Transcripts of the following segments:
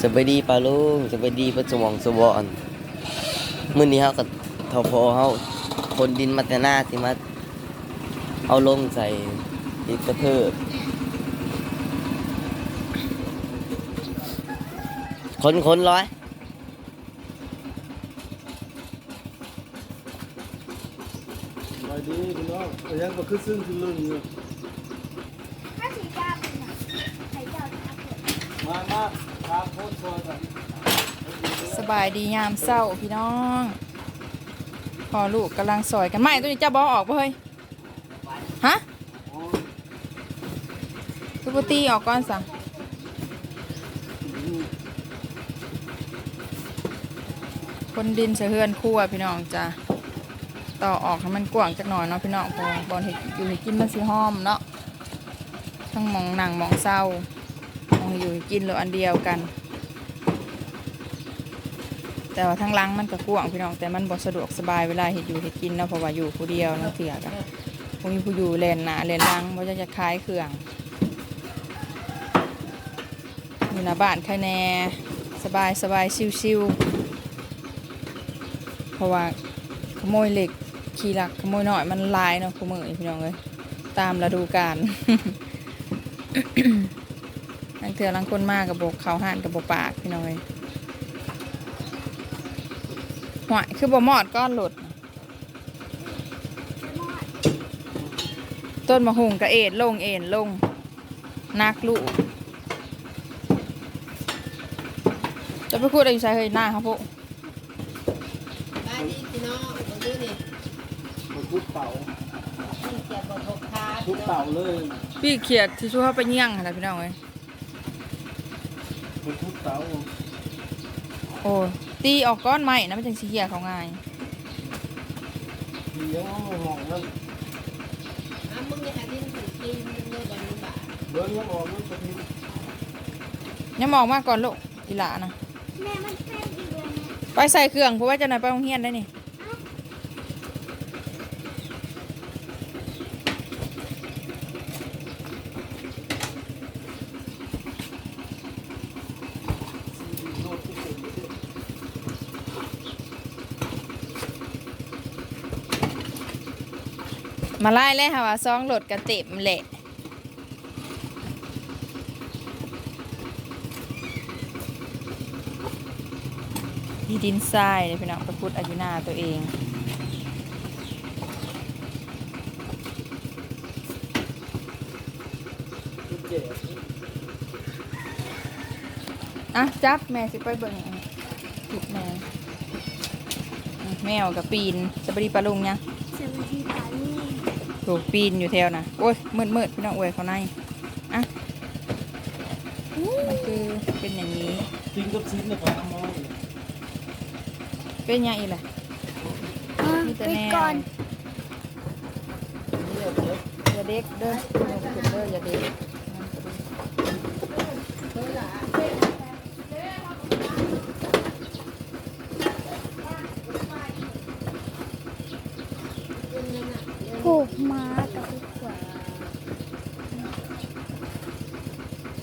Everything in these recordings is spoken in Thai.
สวัสดีปาลุงสวัสดีเพิ่นสมองสวอนมื้อนี้เฮาก็ทอพอเฮาคนดินมาแต่หน้าสิมาเอาลงใส่อีกกระเทิบคนคนร้อยไปดีพี่น้องแต่ยังก็คือซึ่งคือเรื่องอยู่ถ้าสีจ้าเป็นอะไข่เจ้าจ้าเกิดมามา สบายดียามเศร้าพี่น้องพอลูกกำลังสอยกันไม่ตัวนี้จะบอออกปะเฮ้ยฮะตุปตีออกก่อนสั่งคนดินเสะเฮือนคั่วพี่น้องจ้ะต่อออกให้มันกว้างจักหน่อยเนาะพี่น้องพอบอลเห็ดอยู่ให้กินมันสิหอมเนาะทั้งมองหนังมองเศร้ามองอยู่ให้กินเหลืออันเดียวกัน แต่ว่าทั้งหลังมันก็กว้างพี่น้องแต่มันบ่สะดวกสบายเวลาเห็ดอยู่เห็ดกินเนาะเพราะว่าอยู่ผู้เดียวเนาะเถื่อกันพวกนี้ผู้อยู่เลนหนาเลนหลังว่าจะจะคล้ายเครื่องอยู่หน้าบ้านใครแน่สบายสบายชิวๆเพราะว่าขโมยเหล็กขี่หลักขโมยหน่อยมันลายเนาะขโมยพี่น้องเลยตามฤดูกาลนังเถื่อลังคนมากกับบกเขาห่านกับบกปากพี่น้องเลย หวยคือบ่มอดก้อนหลุด ต้นมะฮุงกระเอ็ดลงเอ็นลงนักลูกจะไปพูดอะไรอยู่ใส่เฮ้ยหน้าครับพวกบ้านนี้พี่น้องมาดูนี่มันพุดเต่าที่เกียรติบอกหกคาพุดเต่าเลยพี่เขียดที่ช่วยเขาไปเยี่ยงอะไรพี่น้องเอ้ยมันพุดเต่าโอ้ตีออกก้อนใหม่นะไม่จังสีเขียดเขาง่ายเลี้ยงห้องนั่นอ้ามึงเนี่ยหาดินถึงกินมึงเลยบันนี้บ่าเบิ้งยังออกมันจะมียังมองมาก่อนลูกอีหลานะ แม่มันเป็นอีกเลยนะ ไปใส่เครื่องเพราะว่าจะหน่อยไปโรงเรียนได้นี่ มาไล่เลยค่ะว่าซองโหลดกระเต็มแหละที่ดินทรายเนี่ยพี่น้องไปพุดอายุนาตัวเองอะจับแม่สิไปเบิ่งอันนี้ผิดแม่แมวกับปีนสบดีปลาลุงเนี่ยสวัสดีค่ะนี่ ถูกปีนอยู่แถวนะโอ้ยมืดมืดๆพี่น้องอวยเขาในอะมันคือเป็นอย่างนี้จริงกับชิ้นเนี่ยปลาหม้อเป็นอย่างอีกแหละอะมีแต่ปิแนดวก่อนอย่าเด็กเด้อลงขึ้นเด้ออย่าเด็ก ผูกม้ากับลูกขวด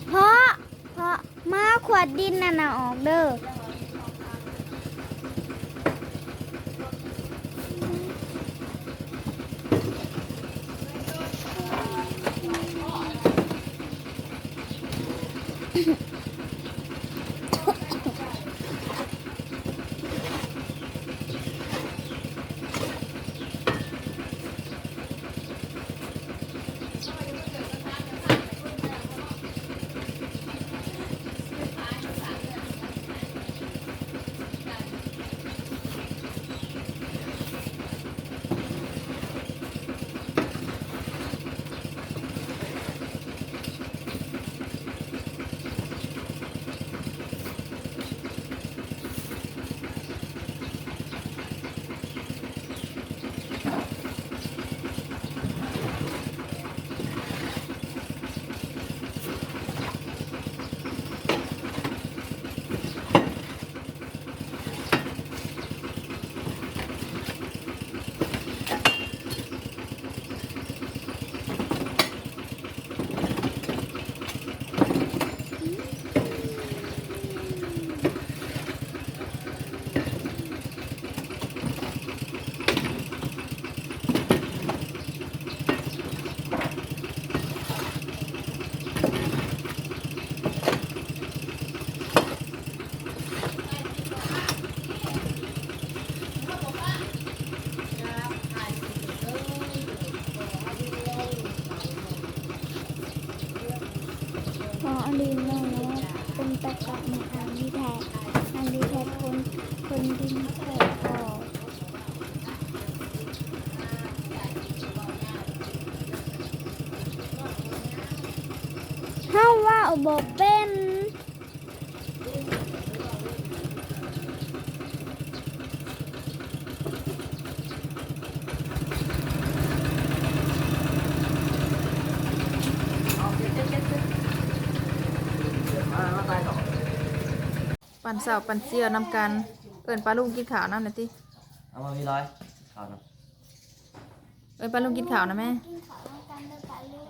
เพราะเพราะม้าขวดดินน่ะนะออกเด้ออืม เฮาว่าบ่เป็นปั่นเสาปั่นเสี้ยวนำกัน เอิญปลาลุงกินข้าวนั่นนะติเอามาพี่ร้อยข่าวนะเอิญปลาลุงกินข้าวนะแม่กินข้าวน้ำกันเด้อปะลุง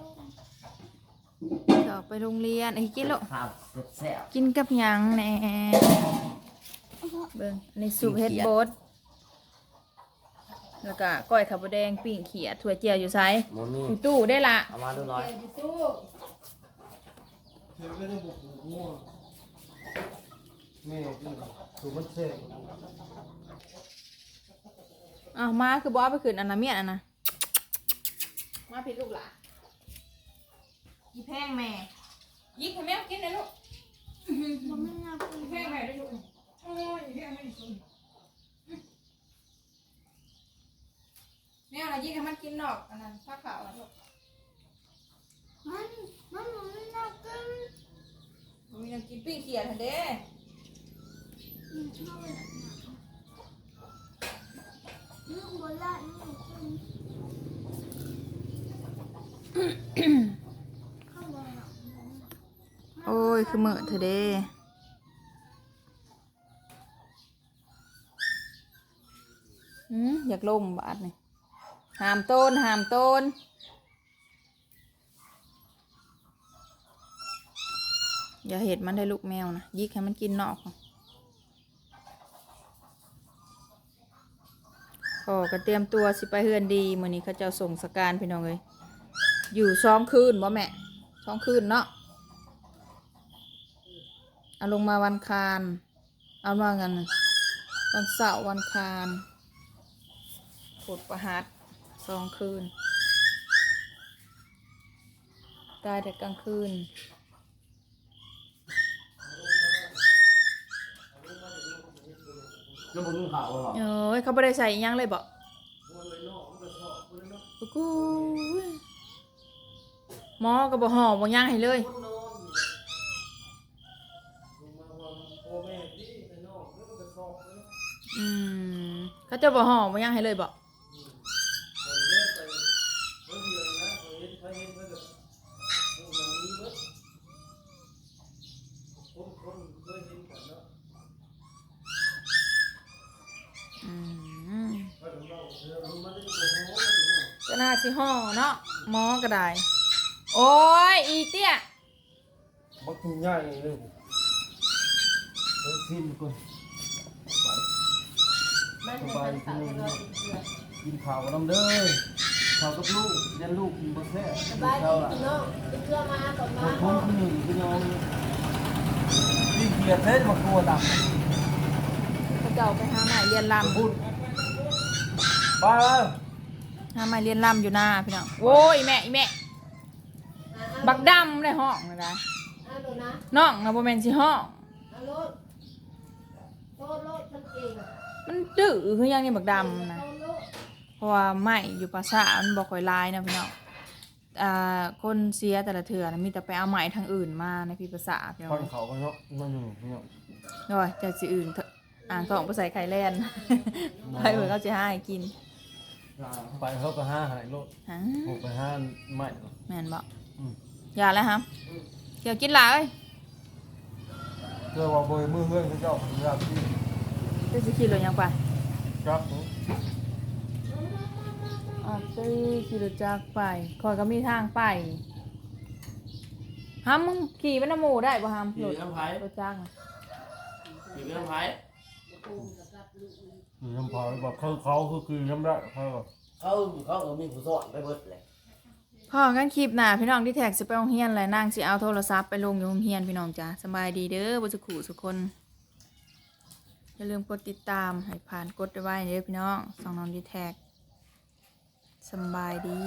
เดี๋ยวไปโรงเรียนไอ้ยกินลูกข่าวแซ่บกินกับหยังแหน่เบิ่งอันนี้สูบเฮ็ดโบดแล้วก็ก้อยขับแดงปิ่งเขียดถั่วเจียวอยู่ไซๆโมมี่อยู่ตู้ได้ละเอามาดูร้อย เดี๋ยวก็จะบุกหัว แม่กินถูกมันแซ่บอ้าวมาคือบอสไปขืนอันนะเมียนอันนะมาผิดลูกหล่ะอีแพงแม่ยิกให้แม่กินเลยลูกบ่แม่นเอากินแพงแม่ได้ลูกโอ้ยอีแพงแม่ได้ลูกแม่อะไรยิกให้มันกินนอกอันนั้นผ้าขาวอันนั้นมันมันบ่แม่นเอากินมันมีน้ำกินปิ้งเขียด ทันเด้ลูกบ่ละลูกกินข้าวบ่ละโอ้ย คือเหมื่อเธอเด้อยากลมบาดนี่หามต้นหามต้นอย่าเห็ดมันได้ลูกแมวนะยิกให้มันกินนอก ก็ก็เตรียมตัวสิไปเฮือนดีมื้อนี้เขาเจ้าส่งสการพี่น้องเลยอยู่สองคืนบ่แม่สองคืนเนาะเอาลงมาวันคารเอามากันน่ะวันเสาร์วันคารปวดประหัดสองคืนตายแต่กลางคืน น้ำมันข่าวเหรอเอ้ยเขาไม่ได้ใส่อิหยังเลยบอกกูหมอก็บอกห่อบอกย่างให้เลยอืมเขาจะบอกห่อบอกย่างให้เลยบอกอืมก็น่า สิห่อเนาะหมอก็ได้ โอ้ยอีเตี้ยบักใหญ่เลยเออกินก่อนมันจะเป็นสาวที่เราดีเกลือกินข้าวกับน้ำเด้อข้าวกับลูกยันลูกกินบ่แซ่บสกินบายข้าวดีล่ะพี่น้องดีเกลือมาก่อนคมานคนที่หนึ่งพี่น้องกินเกียดเท่มากลัวดำเขาเจ้าไปหาใหม่เรียนลำพูดไปเลย หาใหม่เรียนลำอยู่หน้าพี่น้องโอ้ยแม่อีแม่ บักดำในห้องเลยนะเอาดูนะน้องนะโบแมนสิห้อง เอาโลดโลดโลดมันเก่งมันดื้อคือหยังนี่บักดำนะ เอาโลดเพราะว่าไม่อยู่ภาษามันบอกค่อยลายนะพี่น้องอ่าคนเสียแต่ละเถื่อนะมีแต่ไปเอาไหมทางอื่นมาในพี่ภาษาพี่น้คอนงเขาก็เนาะมันอยู่พี่น้องโอ้ยแต่สิอื่นเถอะอ่างทองไปใส่ไข่แลนไปเหมือนเขาจะให้กิน ไปเขาก็ห้าหายโลดฮะหกไปห้าไม่แม่นบอกอืม อย่าแล้วครับเดี๋ยวกินหลายเอ้ยเรียกว่าโบยมือเพื่อนเขาเจ้าผมอยากที่จะสิขี่รถยังไปจักออกตีขี่รถจักรไปคอยก็มีทางไปฮัมมึงขี่เป็นน้ำหมูได้ป่ะฮัมขี่รถน้ำไผ่รถจักรน่ะขี่น้ำไผ่ คือน้ำพายแบบเขาเขาคือคือน้ำได้เขาแบบเขาเขาก็มีผู้สอนไปเบิดเลยพ่อกันคลิปหน้าพี่น้องที่แท็กสิไปโรงเรียนเลยนางสิเอาโทรศัพท์ไปลงอยู่โรงเรียนพี่น้องจ้าสบายดีเด้อบุสุขุสุกคนอย่าลืมกดติดตามให้ผ่านกดไว้เด้อพี่น้องสองน้องดีแท็กสบายดี